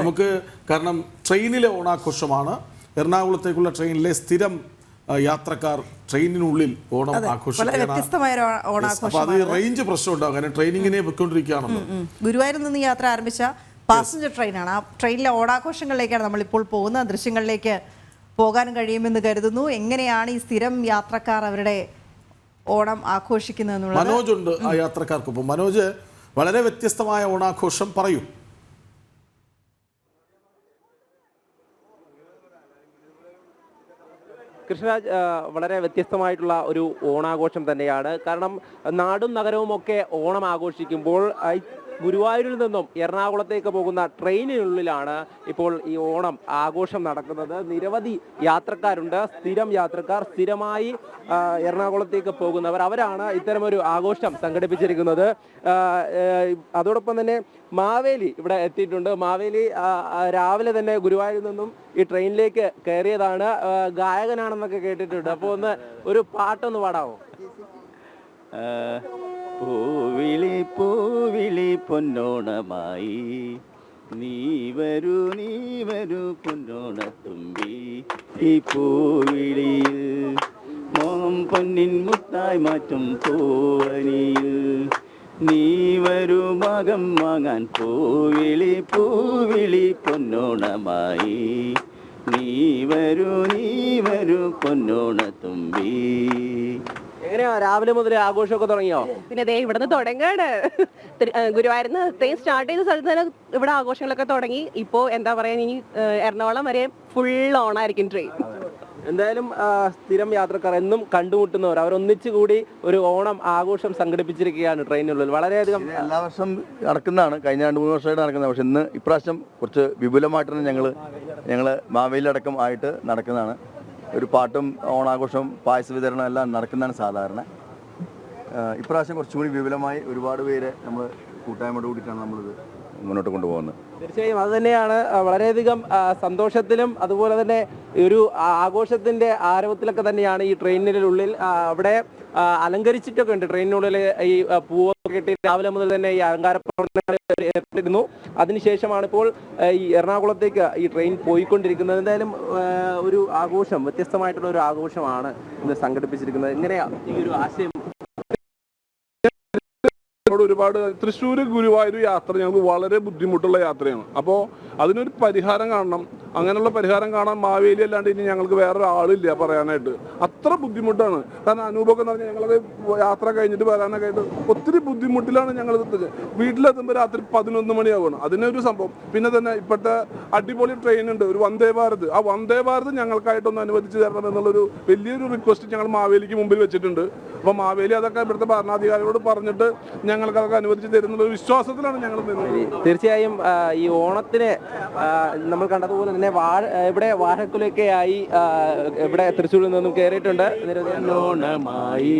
നമുക്ക് കാരണം ട്രെയിനിലെ ഓണാഘോഷമാണ്. എറണാകുളത്തേക്കുള്ള ട്രെയിനിലെ സ്ഥിരം യാത്രക്കാർ ട്രെയിനിനുള്ളിൽ ഓണം ആഘോഷിക്കുകയാണ്. അപ്പൊ അത് റേഞ്ച് പ്രശ്നം ഉണ്ടാകും. കാരണം ട്രെയിനിങ്ങിനെ പൊയ്ക്കൊണ്ടിരിക്കുകയാണല്ലോ. ഗുരുവായൂരിൽ നിന്ന് യാത്ര ആരംഭിച്ച പാസഞ്ചർ ട്രെയിനാണ് ആ ട്രെയിനിലെ ഓണാഘോഷങ്ങളിലേക്കാണ് നമ്മളിപ്പോൾ പോകുന്ന ദൃശ്യങ്ങളിലേക്ക് പോകാൻ കഴിയുമെന്ന് കരുതുന്നു. എങ്ങനെയാണ് ഈ സ്ഥിരം യാത്രക്കാർ അവരുടെ ഓണം ആഘോഷിക്കുന്നത് മനോജ് ഉണ്ട് ആ യാത്രക്കാർക്കൊപ്പം മനോജ് വളരെ വ്യത്യസ്തമായ ഓണാഘോഷം പറയൂ. കൃഷ്ണരാജ് വളരെ വ്യത്യസ്തമായിട്ടുള്ള ഒരു ഓണാഘോഷം തന്നെയാണ്. കാരണം നാടും നഗരവും ഒക്കെ ഓണം ആഘോഷിക്കുമ്പോൾ ഗുരുവായൂരിൽ നിന്നും എറണാകുളത്തേക്ക് പോകുന്ന ട്രെയിനിനുള്ളിലാണ് ഇപ്പോൾ ഈ ഓണം ആഘോഷം നടക്കുന്നത്. നിരവധി യാത്രക്കാരുണ്ട്. സ്ഥിരം യാത്രക്കാർ സ്ഥിരമായി എറണാകുളത്തേക്ക് പോകുന്നവർ. അവരാണ് ഇത്തരമൊരു ആഘോഷം സംഘടിപ്പിച്ചിരിക്കുന്നത്. അതോടൊപ്പം തന്നെ മാവേലി ഇവിടെ എത്തിയിട്ടുണ്ട്. മാവേലി രാവിലെ തന്നെ ഗുരുവായൂരിൽ നിന്നും ഈ ട്രെയിനിലേക്ക് കയറിയതാണ്. ഗായകനാണെന്നൊക്കെ കേട്ടിട്ടുണ്ട്. അപ്പോൾ ഒന്ന് ഒരു പാട്ടൊന്ന് പാടാമോ ആ, പൂവിളി പൂവിളി പൊന്നോണമായി. നീ വരൂ നീ വരൂ പൊന്നോണത്തുമ്പി ഈ പൂവിളിയിൽ മോം പൊന്നിൻ മുത്തായി മാറ്റും പൂവനിയിൽ. നീ വരൂ മകം വാങ്ങാൻ പൂവിളി പൂവിളി പൊന്നോണമായി. നീ വരൂ നീ വരൂ പൊന്നോണത്തുമ്പി എങ്ങനെയാ? രാവിലെ മുതൽ ആഘോഷമൊക്കെ തുടങ്ങിയോ? പിന്നെ ദേ ഇവിടുന്ന് തുടങ്ങാണ്. ഗുരുവായൂരുന്ന് ഇത്രയും സ്റ്റാർട്ട് ചെയ്ത സ്ഥലത്ത് തന്നെ ഇവിടെ ആഘോഷങ്ങളൊക്കെ തുടങ്ങി. ഇപ്പോ എന്താ പറയാ ഇനി എറണാകുളം വരെ ഫുൾ ഓൺ ആയിരിക്കും ട്രെയിൻ എന്തായാലും സ്ഥിരം യാത്രക്കാർ എന്നും കണ്ടുമുട്ടുന്നവർ അവർ ഒന്നിച്ചു കൂടി ഒരു ഓണം ആഘോഷം സംഘടിപ്പിച്ചിരിക്കുകയാണ് ട്രെയിനുള്ളിൽ വളരെയധികം എല്ലാ വർഷം നടക്കുന്നതാണ്. കഴിഞ്ഞ രണ്ട് മൂന്ന് വർഷമായിട്ട് നടക്കുന്നത് പക്ഷെ ഇന്ന് ഇപ്രാവശ്യം കുറച്ച് വിപുലമായിട്ട് തന്നെ ഞങ്ങൾ ഞങ്ങൾ മാവേലിയടക്കം ആയിട്ട് നടക്കുന്നതാണ്. ഒരു പാട്ടും ഓണാഘോഷവും പായസ വിതരണം എല്ലാം നടക്കുന്നതാണ് സാധാരണ. ഇപ്രാവശ്യം കുറച്ചുകൂടി വിപുലമായി ഒരുപാട് പേരെ നമ്മൾ കൂട്ടായ്മയോട് കൂടിയിട്ടാണ് നമ്മളിത് മുന്നോട്ട് കൊണ്ടുപോകുന്നത്. തീർച്ചയായും അത് തന്നെയാണ് വളരെയധികം സന്തോഷത്തിലും അതുപോലെ തന്നെ ഒരു ആഘോഷത്തിന്റെ ആരവത്തിലൊക്കെ തന്നെയാണ് ഈ ട്രെയിനിനുള്ളിൽ അവിടെ അലങ്കരിച്ചിട്ടൊക്കെ ഉണ്ട്. ട്രെയിനിനുള്ളിൽ ഈ പൂവ് കെട്ടി രാവിലെ മുതൽ തന്നെ ഈ അലങ്കാര പ്രവർത്തനങ്ങൾ ഏർപ്പെട്ടിരുന്നു. അതിനുശേഷമാണ് ഇപ്പോൾ ഈ എറണാകുളത്തേക്ക് ഈ ട്രെയിൻ പോയിക്കൊണ്ടിരിക്കുന്നത്. എന്തായാലും ഒരു ആഘോഷം വ്യത്യസ്തമായിട്ടുള്ള ഒരു ആഘോഷമാണ് ഇന്ന് സംഘടിപ്പിച്ചിരിക്കുന്നത്. എങ്ങനെയാ ഈ ഒരു ആശയം ഞങ്ങളോട് ഒരുപാട് തൃശ്ശൂർ ഗുരുവായൂർ യാത്ര ഞങ്ങൾക്ക് വളരെ ബുദ്ധിമുട്ടുള്ള യാത്രയാണ്. അപ്പോൾ അതിനൊരു പരിഹാരം കാണണം. അങ്ങനെയുള്ള പരിഹാരം കാണാൻ മാവേലി അല്ലാണ്ട് ഇനി ഞങ്ങൾക്ക് വേറെ ആളില്ല പറയാനായിട്ട്. അത്ര ബുദ്ധിമുട്ടാണ്. കാരണം അനൂപൊക്കെ എന്ന് പറഞ്ഞാൽ ഞങ്ങളത് യാത്ര കഴിഞ്ഞിട്ട് വരാനൊക്കെ ആയിട്ട് ഒത്തിരി ബുദ്ധിമുട്ടിലാണ് ഞങ്ങൾ വീട്ടിലെത്തുമ്പോൾ രാത്രി പതിനൊന്ന് മണിയാവണം അതിനൊരു സംഭവം. പിന്നെ തന്നെ ഇപ്പോഴത്തെ അടിപൊളി ട്രെയിൻ ഉണ്ട്. ഒരു വന്ദേ ഭാരത്. ആ വന്ദേ ഭാരത് ഞങ്ങൾക്കായിട്ടൊന്ന് അനുവദിച്ചു തരണം എന്നുള്ളൊരു വലിയൊരു റിക്വസ്റ്റ് ഞങ്ങൾ മാവേലിക്ക് മുമ്പിൽ വെച്ചിട്ടുണ്ട്. അപ്പോൾ മാവേലി അതൊക്കെ ഇവിടുത്തെ ഭരണാധികാരികളോട് പറഞ്ഞിട്ട് ഞങ്ങൾക്ക് അതൊക്കെ അനുവദിച്ച് തരുന്നുള്ള വിശ്വാസത്തിലാണ് ഞങ്ങൾ തീർച്ചയായും ഈ ഓണത്തിന് നമ്മൾ കണ്ടതുപോലെ തന്നെ വാഴ ഇവിടെ വാഴക്കുലൊക്കെ ആയി ഇവിടെ തൃശ്ശൂരിൽ നിന്നും കയറിയിട്ടുണ്ട് നിരവധി പൊന്നോണമായി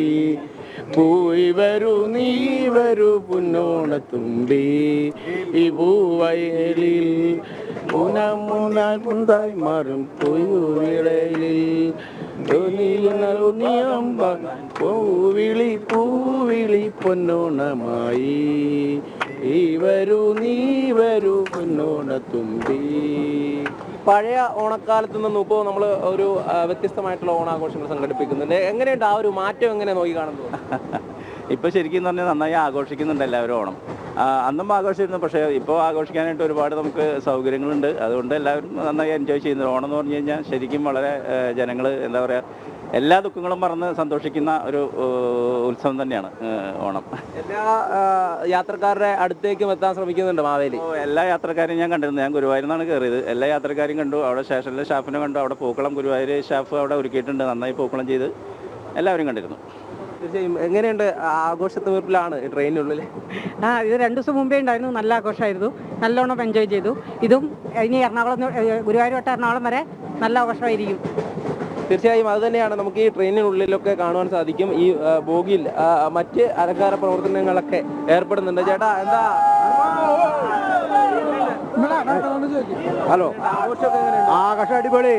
പോയി വരൂ നീ വരൂ പുന്നോണത്തുമ്പി ഈ പൂവയലിൽ മൂന്നാം മുണ്ടായി മാറും പൂവിളയിൽ പൂവിളി പൂവിളി പൊന്നോണമായി. ഈ വരൂ നീ വരൂ പൊന്നോണത്തുമ്പി പഴയ ഓണക്കാലത്ത് നിന്നും ഇപ്പോൾ നമ്മൾ ഒരു വ്യത്യസ്തമായിട്ടുള്ള ഓണാഘോഷങ്ങൾ സംഘടിപ്പിക്കുന്നുണ്ട്. എങ്ങനെയുണ്ട് ആ ഒരു മാറ്റം എങ്ങനെ നോക്കി കാണുന്നു? ഇപ്പൊ ശരിക്കും പറഞ്ഞാൽ നന്നായി ആഘോഷിക്കുന്നുണ്ട് എല്ലാവരും ഓണം. അന്നും ആഘോഷിച്ചിരുന്നു പക്ഷേ ഇപ്പോൾ ആഘോഷിക്കാനായിട്ട് ഒരുപാട് നമുക്ക് സൗകര്യങ്ങളുണ്ട്. അതുകൊണ്ട് എല്ലാവരും നന്നായി എൻജോയ് ചെയ്യുന്നു ഓണം എന്ന് പറഞ്ഞു കഴിഞ്ഞാൽ ശരിക്കും വളരെ ജനങ്ങൾ എന്താ പറയുക എല്ലാ ദുഃഖങ്ങളും മറന്ന് സന്തോഷിക്കുന്ന ഒരു ഉത്സവം തന്നെയാണ് ഓണം. എല്ലാ യാത്രക്കാരുടെ അടുത്തേക്കും എത്താൻ ശ്രമിക്കുന്നുണ്ട് മാവേലി. എല്ലാ യാത്രക്കാരെയും ഞാൻ കണ്ടിരുന്നു. ഞാൻ ഗുരുവായൂരിന്നാണ് കയറിയത്. എല്ലാ യാത്രക്കാരെയും കണ്ടു. അവിടെ സ്റ്റേഷനിലെ സ്റ്റാഫിനെ കണ്ടു. അവിടെ പൂക്കളം ഗുരുവായൂർ സ്റ്റാഫ് അവിടെ ഒരുക്കിയിട്ടുണ്ട്. നന്നായി പൂക്കളം ചെയ്ത് എല്ലാവരും കണ്ടിരുന്നു. തീർച്ചയായും. എങ്ങനെയുണ്ട് ആഘോഷത്തീർപ്പിലാണ് ട്രെയിനിനുള്ളിൽ ആ ഇത് രണ്ടു ദിവസം മുമ്പേ ഉണ്ടായിരുന്നു. നല്ല ആഘോഷമായിരുന്നു. നല്ലോണം എൻജോയ് ചെയ്തു. ഇതും ഇനി എറണാകുളം ഗുരുവായൂർ തൊട്ട് എറണാകുളം വരെ നല്ല ആഘോഷമായിരിക്കും. തീർച്ചയായും അത് തന്നെയാണ് നമുക്ക് ഈ ട്രെയിനിനുള്ളിലൊക്കെ കാണുവാൻ സാധിക്കും. ഈ ബോഗിയിൽ മറ്റ് അലങ്കാര പ്രവർത്തനങ്ങളൊക്കെ ഏർപ്പെടുന്നുണ്ട്. ചേട്ടാ എന്താ? ഹലോ. ആ കഷ ആകാശം അടിപൊളി.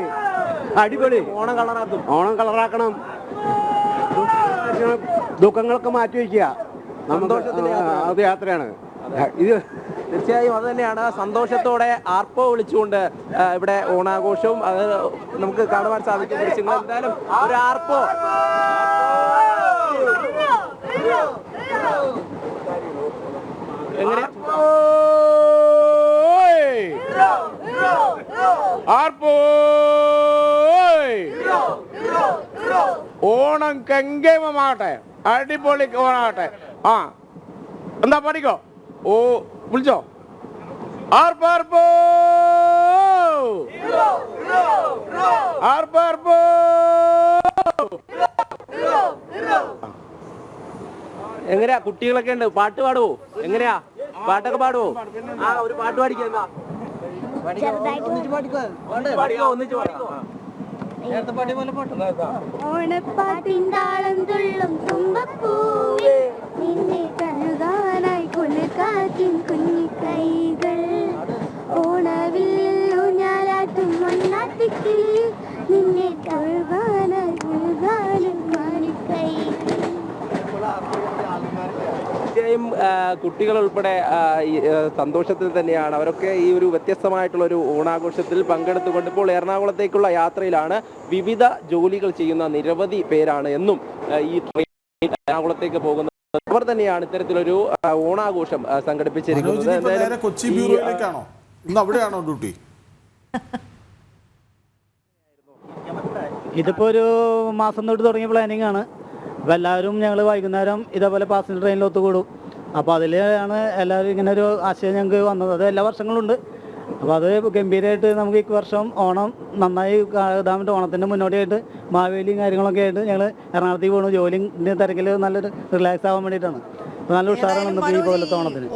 അടിപൊളി. ഓണം കളറാക്കും. ഓണം കളറാക്കണം. ദുഃഖങ്ങളൊക്കെ മാറ്റി വയ്ക്കുക സന്തോഷത്തിന്റെ അത് യാത്രയാണ്. ഇത് തീർച്ചയായും അത് തന്നെയാണ്. സന്തോഷത്തോടെ ആർപ്പോ വിളിച്ചുകൊണ്ട് ഇവിടെ ഓണാഘോഷവും അത് നമുക്ക് കാണുവാൻ സാധിക്കും എന്തായാലും ഒരു ആർപ്പോ. എങ്ങനെ? ഓണം കെങ്കേമമാകട്ടെ അടിപൊളി ഓണാകട്ടെ ആ എന്താ പഠിക്കോ? ഓ വിളിച്ചോ? എങ്ങനെയാ? കുട്ടികളൊക്കെ ഉണ്ട്. പാട്ട് പാടുവോ? എങ്ങനെയാ? പാട്ടൊക്കെ പാടുവോ? ആ ഒരു പാട്ട് പാടിക്കാൻ പാടിക്കോ. ഓണപ്പാട്ടിൻതാളം തുള്ളും തുമ്പപ്പൂവേ നിന്നെ കഴുകാനായി കുളിർക്കാറ്റിൻ കുഞ്ഞിക്കൈകൾ ഓണവിൽ ഊഞ്ഞാലാട്ടും മണ്ണാട്ടിക്കിൽ. നിന്നെ തീർച്ചയായും കുട്ടികൾ ഉൾപ്പെടെ സന്തോഷത്തിൽ തന്നെയാണ്. അവരൊക്കെ ഈ ഒരു വ്യത്യസ്തമായിട്ടുള്ള ഒരു ഓണാഘോഷത്തിൽ പങ്കെടുത്തുകൊണ്ട് ഇപ്പോൾ എറണാകുളത്തേക്കുള്ള യാത്രയിലാണ് വിവിധ ജോലികൾ ചെയ്യുന്ന നിരവധി പേരാണ് എന്നും ഈ ട്രെയിൻ എറണാകുളത്തേക്ക് പോകുന്നത് അവർ തന്നെയാണ് ഇത്തരത്തിലൊരു ഓണാഘോഷം സംഘടിപ്പിച്ചിരിക്കുന്നത്. കൊച്ചി ബ്യൂറോയിലേക്കാണോ? ഇന്ന് അവിടെയാണോ ഡ്യൂട്ടി? ഇതിപ്പോ ഒരു മാസം തൊട്ട് തുടങ്ങിയ പ്ലാനിങ് ആണ്. അപ്പോൾ എല്ലാവരും ഞങ്ങൾ വൈകുന്നേരം ഇതേപോലെ പാസഞ്ചർ ട്രെയിനിൽ ഒത്തുകൂടും അപ്പോൾ അതിലാണ് എല്ലാവരും ഇങ്ങനെ ഒരു ആശയം ഞങ്ങൾക്ക് വന്നത്. അത് എല്ലാ വർഷങ്ങളും ഉണ്ട്. അപ്പോൾ അത് ഗംഭീരമായിട്ട് നമുക്ക് ഈ വർഷം ഓണം നന്നായി ഇതാമിട്ട് ഓണത്തിന്റെ ഓണത്തിന്റെ മുന്നോടിയായിട്ട് മാവേലിയും കാര്യങ്ങളൊക്കെ ആയിട്ട് ഞങ്ങൾ എറണാകുളത്തേക്ക് പോകുന്നു ജോലിന്റെ തിരക്കിൽ നല്ലൊരു റിലാക്സ് ആവാൻ വേണ്ടിയിട്ടാണ്. നല്ല ഉഷാറാണ്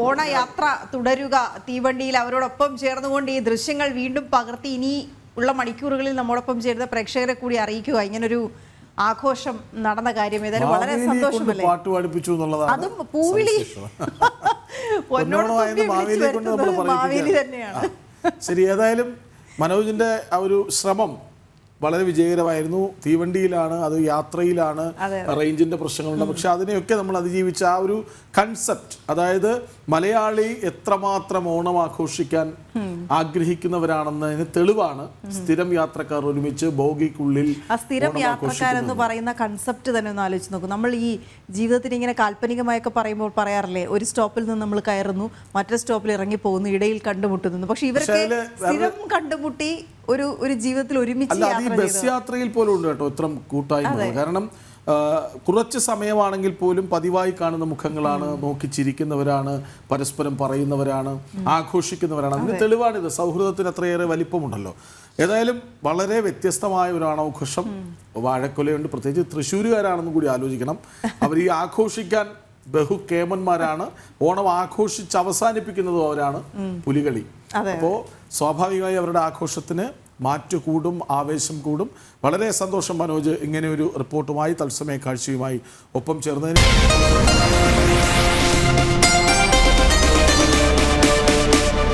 ഓണയാത്ര തുടരുക. തീവണ്ടിയിൽ അവരോടൊപ്പം ചേർന്നുകൊണ്ട് ഈ ദൃശ്യങ്ങൾ വീണ്ടും പകർത്തി ഇനി ഉള്ള മണിക്കൂറുകളിൽ നമ്മോടൊപ്പം ചേരുന്ന പ്രേക്ഷകരെ കൂടി അറിയിക്കുക. ഇങ്ങനൊരു ആഘോഷം നടന്ന കാര്യം. ഏതായാലും വളരെ സന്തോഷമല്ലേ? പാട്ട് പഠിപ്പിച്ചു എന്നുള്ളതാണ് അതും പൂവിളി. പൊന്നോട് മാവേലി തന്നെയാണ്. ശരി ഏതായാലും മനോജിന്റെ ആ ഒരു ശ്രമം വളരെ വിജയകരമായിരുന്നു. തീവണ്ടിയിലാണ് അത് യാത്രയിലാണ് റേഞ്ചിന്റെ പ്രശ്നങ്ങളുണ്ട്. പക്ഷെ അതിനെയൊക്കെ നമ്മൾ അതിജീവിച്ച ആ ഒരു കൺസെപ്റ്റ് അതായത് മലയാളി എത്രമാത്രം ഓണം ആഘോഷിക്കാൻ ആഗ്രഹിക്കുന്നവരാണെന്നതിന് തെളിവാണ് സ്ഥിരം യാത്രക്കാർ ഒരുമിച്ച് ബോഗിക്കുള്ളിൽ ആ സ്ഥിരം യാത്രക്കാർ യാത്രക്കാരെന്ന് പറയുന്ന കൺസെപ്റ്റ് തന്നെ ഒന്ന് ആലോചിച്ച് നോക്കും. നമ്മൾ ഈ ജീവിതത്തിൽ ഇങ്ങനെ കാൽപ്പനികമായൊക്കെ പറയുമ്പോൾ പറയാറില്ലേ ഒരു സ്റ്റോപ്പിൽ നിന്ന് നമ്മൾ കയറുന്നു മറ്റേ സ്റ്റോപ്പിൽ ഇറങ്ങി പോകുന്നു ഇടയിൽ കണ്ടുമുട്ടുന്നു. പക്ഷെ ഇവരൊക്കെ സ്ഥിരം കണ്ടുമുട്ടി ഒരു ഒരു ജീവിതത്തിൽ ഒരുമിച്ച് അല്ല അത് ഈ ബസ് യാത്രയിൽ പോലും ഉണ്ട് കേട്ടോ ഇത്തരം കൂട്ടായ്മ കാരണം കുറച്ച് സമയമാണെങ്കിൽ പോലും പതിവായി കാണുന്ന മുഖങ്ങളാണ് നോക്കി ചിരിക്കുന്നവരാണ് പരസ്പരം പറയുന്നവരാണ് ആഘോഷിക്കുന്നവരാണ്. അതിന് തെളിവാണിത് സൗഹൃദത്തിന് അത്രയേറെ വലിപ്പമുണ്ടല്ലോ. ഏതായാലും വളരെ വ്യത്യസ്തമായ ഒരു ആണാഘോഷം വാഴക്കൊലയുണ്ട്. പ്രത്യേകിച്ച് തൃശ്ശൂരുകാരാണെന്നും കൂടി ആലോചിക്കണം. അവർ ഈ ആഘോഷിക്കാൻ ബഹുക്കേമന്മാരാണ്. ഓണം ആഘോഷിച്ച് അവസാനിപ്പിക്കുന്നതും അവരാണ് പുലികളി. അപ്പോൾ സ്വാഭാവികമായി അവരുടെ ആഘോഷത്തിന് മാറ്റു കൂടും ആവേശം കൂടും. വളരെ സന്തോഷം മനോജ് ഇങ്ങനെ ഒരു റിപ്പോർട്ടുമായി തത്സമയ കാഴ്ചയുമായി ഒപ്പം ചേർന്നതിന്.